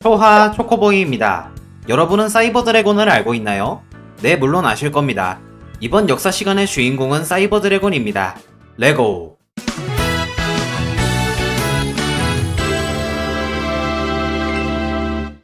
초하 초코보이입니다. 여러분은 사이버 드래곤을 알고 있나요? 네, 물론 아실 겁니다. 이번 역사 시간의 주인공은 사이버 드래곤입니다. 레고.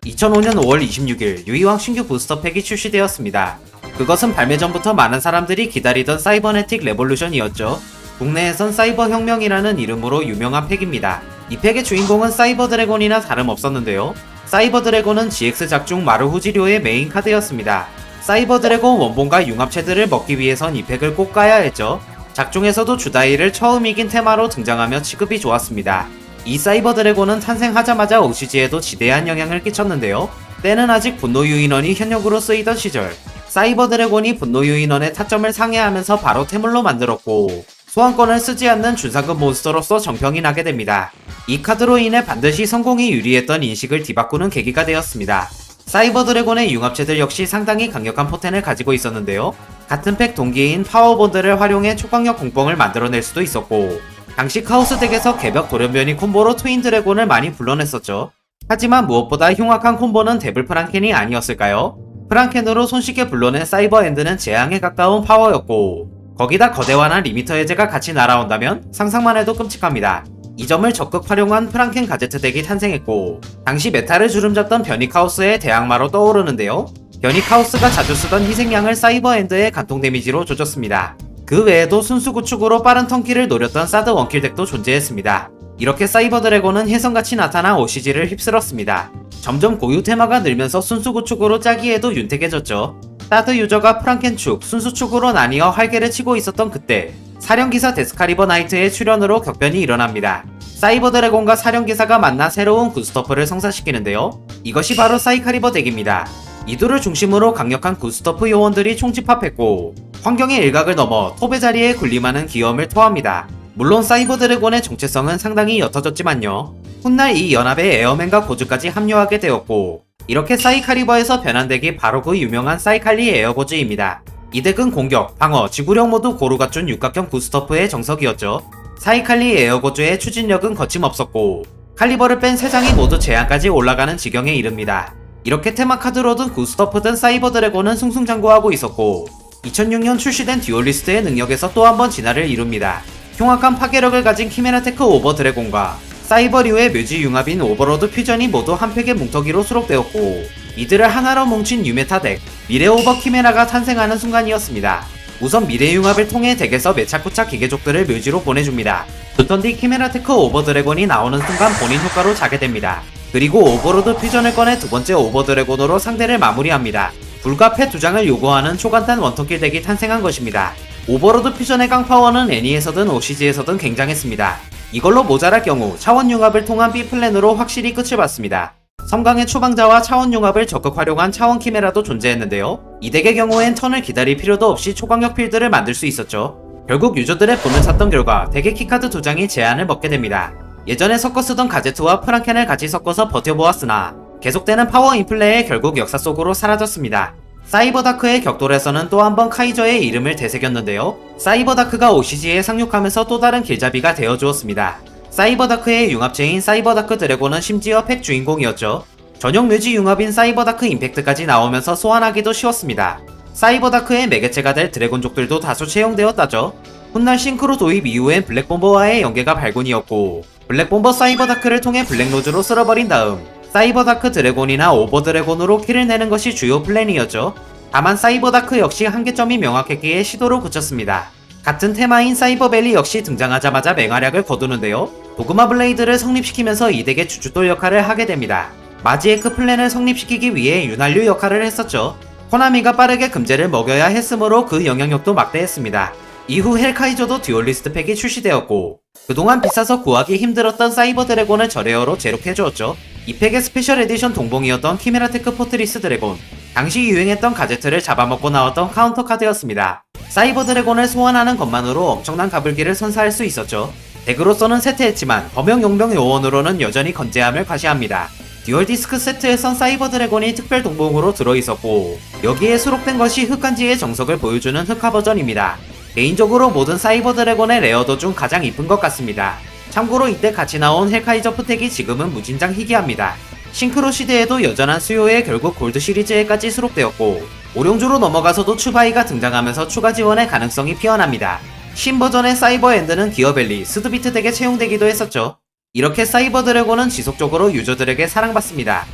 (2005년 5월 26일) 유이왕 신규 부스터 팩이 출시되었습니다. 그것은 발매 전부터 많은 사람들이 기다리던 사이버네틱 레볼루션이었죠. 국내에선 사이버 혁명이라는 이름으로 유명한 팩입니다. 이 팩의 주인공은 사이버 드래곤이나 다름없었는데요. 사이버 드래곤은 GX 작중 마루후지료의 메인 카드였습니다. 사이버 드래곤 원본과 융합체들을 먹기 위해선 이 팩을 꼭 까야 했죠. 작중에서도 주다이를 처음 이긴 테마로 등장하며 취급이 좋았습니다. 이 사이버 드래곤은 탄생하자마자 OCG에도 지대한 영향을 끼쳤는데요. 때는 아직 분노 유인원이 현역으로 쓰이던 시절, 사이버 드래곤이 분노 유인원의 타점을 상회하면서 바로 태물로 만들었고, 소환권을 쓰지 않는 준상급 몬스터로서 정평이 나게 됩니다. 이 카드로 인해 반드시 성공이 유리했던 인식을 뒤바꾸는 계기가 되었습니다. 사이버 드래곤의 융합체들 역시 상당히 강력한 포텐을 가지고 있었는데요. 같은 팩 동기인 파워본드를 활용해 초강력 공뽕을 만들어낼 수도 있었고, 당시 카오스 덱에서 개벽 돌연변이 콤보로 트윈 드래곤을 많이 불러냈었죠. 하지만 무엇보다 흉악한 콤보는 데블 프랑켄이 아니었을까요? 프랑켄으로 손쉽게 불러낸 사이버 엔드는 재앙에 가까운 파워였고, 거기다 거대화나 리미터 해제가 같이 날아온다면 상상만 해도 끔찍합니다. 이 점을 적극 활용한 프랑켄 가제트 덱이 탄생했고 당시 메타를 주름잡던 변이카우스의 대항마로 떠오르는데요. 변이카우스가 자주 쓰던 희생양을 사이버엔드의 간통 데미지로 조졌습니다. 그 외에도 순수 구축으로 빠른 턴키를 노렸던 사드 원킬 덱도 존재했습니다. 이렇게 사이버 드래곤은 혜성같이 나타나 OCG를 휩쓸었습니다. 점점 고유 테마가 늘면서 순수 구축으로 짜기에도 윤택해졌죠. 사드 유저가 프랑켄 축, 순수 축으로 나뉘어 활개를 치고 있었던 그때 사령기사 데스카리버 나이트의 출연으로 격변이 일어납니다. 사이버 드래곤과 사령기사가 만나 새로운 굿스터프를 성사시키는데요. 이것이 바로 사이카리버 덱입니다. 이두를 중심으로 강력한 굿스터프 요원들이 총집합했고 환경의 일각을 넘어 톱의 자리에 군림하는 기염을 토합니다. 물론 사이버 드래곤의 정체성은 상당히 옅어졌지만요. 훗날 이 연합에 에어맨과 고즈까지 합류하게 되었고 이렇게 사이카리버에서 변한 덱이 바로 그 유명한 사이칼리 에어고즈입니다. 이 덱은 공격, 방어, 지구력 모두 고루 갖춘 육각형 구스터프의 정석이었죠. 사이칼리 에어고즈의 추진력은 거침없었고 칼리버를 뺀 3장이 모두 제한까지 올라가는 지경에 이릅니다. 이렇게 테마 카드로든 구스터프든 사이버 드래곤은 승승장구하고 있었고 2006년 출시된 듀얼리스트의 능력에서 또 한 번 진화를 이룹니다. 흉악한 파괴력을 가진 키메라테크 오버 드래곤과 사이버류의 묘지 융합인 오버로드 퓨전이 모두 한 팩의 뭉터기로 수록되었고 이들을 하나로 뭉친 유메타 덱 미래 오버 키메라가 탄생하는 순간이었습니다. 우선 미래 융합을 통해 덱에서 메차쿠차 기계족들을 묘지로 보내줍니다. 두턴 뒤 키메라 테크 오버 드래곤이 나오는 순간 본인 효과로 자게 됩니다. 그리고 오버로드 퓨전을 꺼내 두 번째 오버 드래곤으로 상대를 마무리합니다. 불과 패 두 장을 요구하는 초간단 원턴킬 덱이 탄생한 것입니다. 오버로드 퓨전의 강파워는 애니에서든 OCG에서든 굉장했습니다. 이걸로 모자랄 경우 차원 융합을 통한 B플랜으로 확실히 끝을 봤습니다. 섬광의 추방자와 차원 융합을 적극 활용한 차원 키메라도 존재했는데요. 이 덱의 경우엔 턴을 기다릴 필요도 없이 초광력 필드를 만들 수 있었죠. 결국 유저들의 본을 찾던 결과 덱의 키카드 두 장이 제한을 먹게 됩니다. 예전에 섞어 쓰던 가제트와 프랑켄을 같이 섞어서 버텨보았으나 계속되는 파워 인플레에 결국 역사 속으로 사라졌습니다. 사이버 다크의 격돌에서는 또 한 번 카이저의 이름을 되새겼는데요. 사이버 다크가 OCG에 상륙하면서 또 다른 길잡이가 되어 주었습니다. 사이버 다크의 융합체인 사이버 다크 드래곤은 심지어 팩 주인공이었죠. 전용 묘지 융합인 사이버 다크 임팩트까지 나오면서 소환하기도 쉬웠습니다. 사이버 다크의 매개체가 될 드래곤족들도 다수 채용되었다죠. 훗날 싱크로 도입 이후엔 블랙본버와의 연계가 발군이었고 블랙본버 사이버 다크를 통해 블랙로즈로 쓸어버린 다음 사이버 다크 드래곤이나 오버 드래곤으로 킬을 내는 것이 주요 플랜이었죠. 다만 사이버 다크 역시 한계점이 명확했기에 시도로 그쳤습니다. 같은 테마인 사이버벨리 역시 등장하자마자 맹활약을 거두는데요. 도그마 블레이드를 성립시키면서 이 덱의 주춧돌 역할을 하게 됩니다. 마지에크 플랜을 성립시키기 위해 윤활유 역할을 했었죠. 코나미가 빠르게 금제를 먹여야 했으므로 그 영향력도 막대했습니다. 이후 헬카이저도 듀얼리스트 팩이 출시되었고 그동안 비싸서 구하기 힘들었던 사이버 드래곤을 저레어로 제록해주었죠. 이 팩의 스페셜 에디션 동봉이었던 키메라테크 포트리스 드래곤 당시 유행했던 가제트를 잡아먹고 나왔던 카운터 카드였습니다. 사이버 드래곤을 소환하는 것만으로 엄청난 가불기를 선사할 수 있었죠. 덱으로서는 세트했지만 범용 용병 요원으로는 여전히 건재함을 과시합니다. 듀얼 디스크 세트에선 사이버 드래곤이 특별 동봉으로 들어있었고 여기에 수록된 것이 흑간지의 정석을 보여주는 흑화 버전입니다. 개인적으로 모든 사이버 드래곤의 레어도 중 가장 이쁜 것 같습니다. 참고로 이때 같이 나온 헬카이저 프텍이 지금은 무진장 희귀합니다. 싱크로 시대에도 여전한 수요에 결국 골드 시리즈에까지 수록되었고 오룡주로 넘어가서도 추바이가 등장하면서 추가 지원의 가능성이 피어납니다. 신버전의 사이버 엔드는 기어벨리, 스드비트 덱에 채용되기도 했었죠. 이렇게 사이버 드래곤은 지속적으로 유저들에게 사랑받습니다.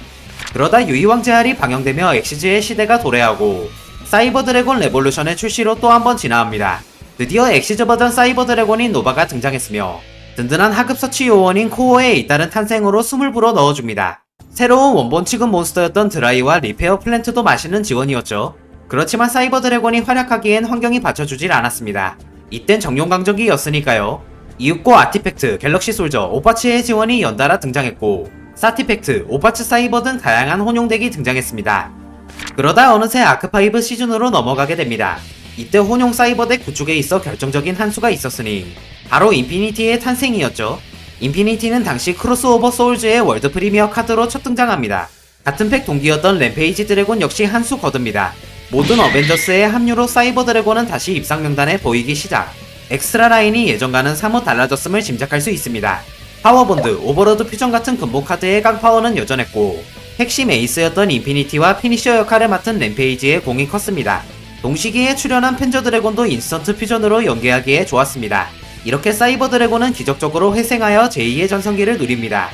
그러다 유이왕 제할이 방영되며 엑시즈의 시대가 도래하고 사이버 드래곤 레볼루션의 출시로 또 한 번 진화합니다. 드디어 엑시즈 버전 사이버 드래곤인 노바가 등장했으며 든든한 하급 서치 요원인 코어의 잇따른 탄생으로 숨을 불어 넣어줍니다. 새로운 원본 취급 몬스터였던 드라이와 리페어 플랜트도 맛있는 지원이었죠. 그렇지만 사이버 드래곤이 활약하기엔 환경이 받쳐주질 않았습니다. 이땐 정용 강적이었으니까요. 이윽고 아티팩트, 갤럭시 솔저, 오파츠의 지원이 연달아 등장했고 사티팩트, 오파츠 사이버 등 다양한 혼용덱이 등장했습니다. 그러다 어느새 아크5 시즌으로 넘어가게 됩니다. 이때 혼용 사이버덱 구축에 있어 결정적인 한 수가 있었으니 바로 인피니티의 탄생이었죠. 인피니티는 당시 크로스오버 소울즈의 월드 프리미어 카드로 첫 등장합니다. 같은 팩 동기였던 램페이지 드래곤 역시 한 수 거둡니다. 모든 어벤져스의 합류로 사이버 드래곤은 다시 입상 명단에 보이기 시작. 엑스트라 라인이 예전과는 사뭇 달라졌음을 짐작할 수 있습니다. 파워본드, 오버로드 퓨전 같은 근본 카드의 깡파워는 여전했고 핵심 에이스였던 인피니티와 피니셔 역할을 맡은 램페이지의 공이 컸습니다. 동시기에 출연한 펜저 드래곤도 인스턴트 퓨전으로 연계하기에 좋았습니다. 이렇게 사이버 드래곤은 기적적으로 회생하여 제2의 전성기를 누립니다.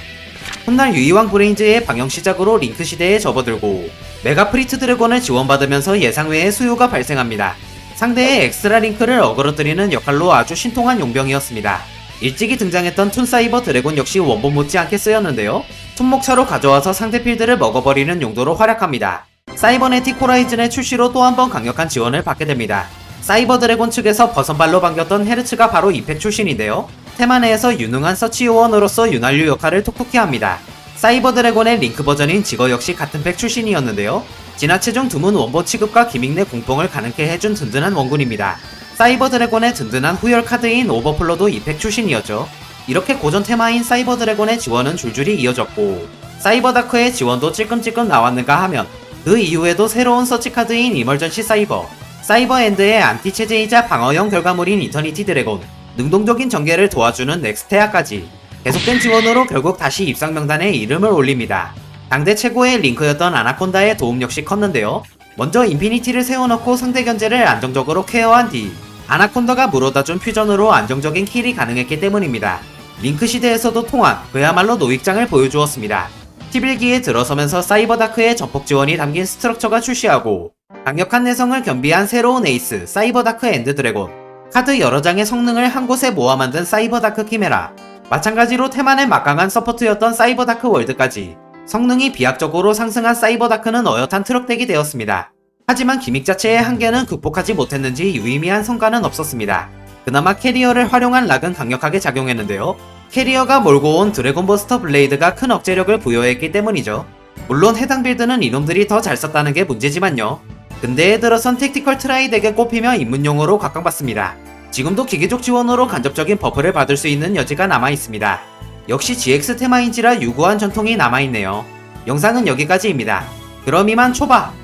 훗날 유이왕 브레인즈의 방영 시작으로 링크 시대에 접어들고 메가 프리트 드래곤을 지원받으면서 예상 외의 수요가 발생합니다. 상대의 엑스트라 링크를 어그러뜨리는 역할로 아주 신통한 용병이었습니다. 일찍이 등장했던 툰 사이버 드래곤 역시 원본 못지않게 쓰였는데요. 툰목차로 가져와서 상대 필드를 먹어버리는 용도로 활약합니다. 사이버네틱 호라이즌의 출시로 또 한 번 강력한 지원을 받게 됩니다. 사이버 드래곤 측에서 버선발로 반겼던 헤르츠가 바로 이펙 출신인데요. 테마 내에서 유능한 서치 요원으로서 윤활유 역할을 톡톡히 합니다. 사이버 드래곤의 링크 버전인 지거 역시 같은 팩 출신이었는데요. 진화체 중 드문 원본 취급과 기믹 내 공뽕을 가능케 해준 든든한 원군입니다. 사이버 드래곤의 든든한 후열 카드인 오버플로도 이펙 출신이었죠. 이렇게 고전 테마인 사이버 드래곤의 지원은 줄줄이 이어졌고 사이버 다크의 지원도 찔끔찔끔 나왔는가 하면 그 이후에도 새로운 서치 카드인 이멀전시 사이버 사이버 엔드의 안티 체제이자 방어형 결과물인 이터니티 드래곤 능동적인 전개를 도와주는 넥스테아까지 계속된 지원으로 결국 다시 입상 명단에 이름을 올립니다. 당대 최고의 링크였던 아나콘다의 도움 역시 컸는데요. 먼저 인피니티를 세워놓고 상대 견제를 안정적으로 케어한 뒤 아나콘다가 물어다준 퓨전으로 안정적인 킬이 가능했기 때문입니다. 링크 시대에서도 통한 그야말로 노익장을 보여주었습니다. 11기에 들어서면서 사이버다크의 전폭 지원이 담긴 스트럭처가 출시하고 강력한 내성을 겸비한 새로운 에이스 사이버다크 엔드 드래곤 카드 여러 장의 성능을 한 곳에 모아 만든 사이버다크 키메라 마찬가지로 테만의 막강한 서포트였던 사이버다크 월드까지 성능이 비약적으로 상승한 사이버다크는 어엿한 트럭덱이 되었습니다. 하지만 기믹 자체의 한계는 극복하지 못했는지 유의미한 성과는 없었습니다. 그나마 캐리어를 활용한 락은 강력하게 작용했는데요. 캐리어가 몰고 온 드래곤 버스터 블레이드가 큰 억제력을 부여했기 때문이죠. 물론 해당 빌드는 이놈들이 더 잘 썼다는 게 문제지만요. 근대에 들어선 택티컬 트라이 덱에 꼽히며 입문용으로 각광받습니다. 지금도 기계적 지원으로 간접적인 버프를 받을 수 있는 여지가 남아있습니다. 역시 GX 테마인지라 유구한 전통이 남아있네요. 영상은 여기까지입니다. 그럼 이만 초바!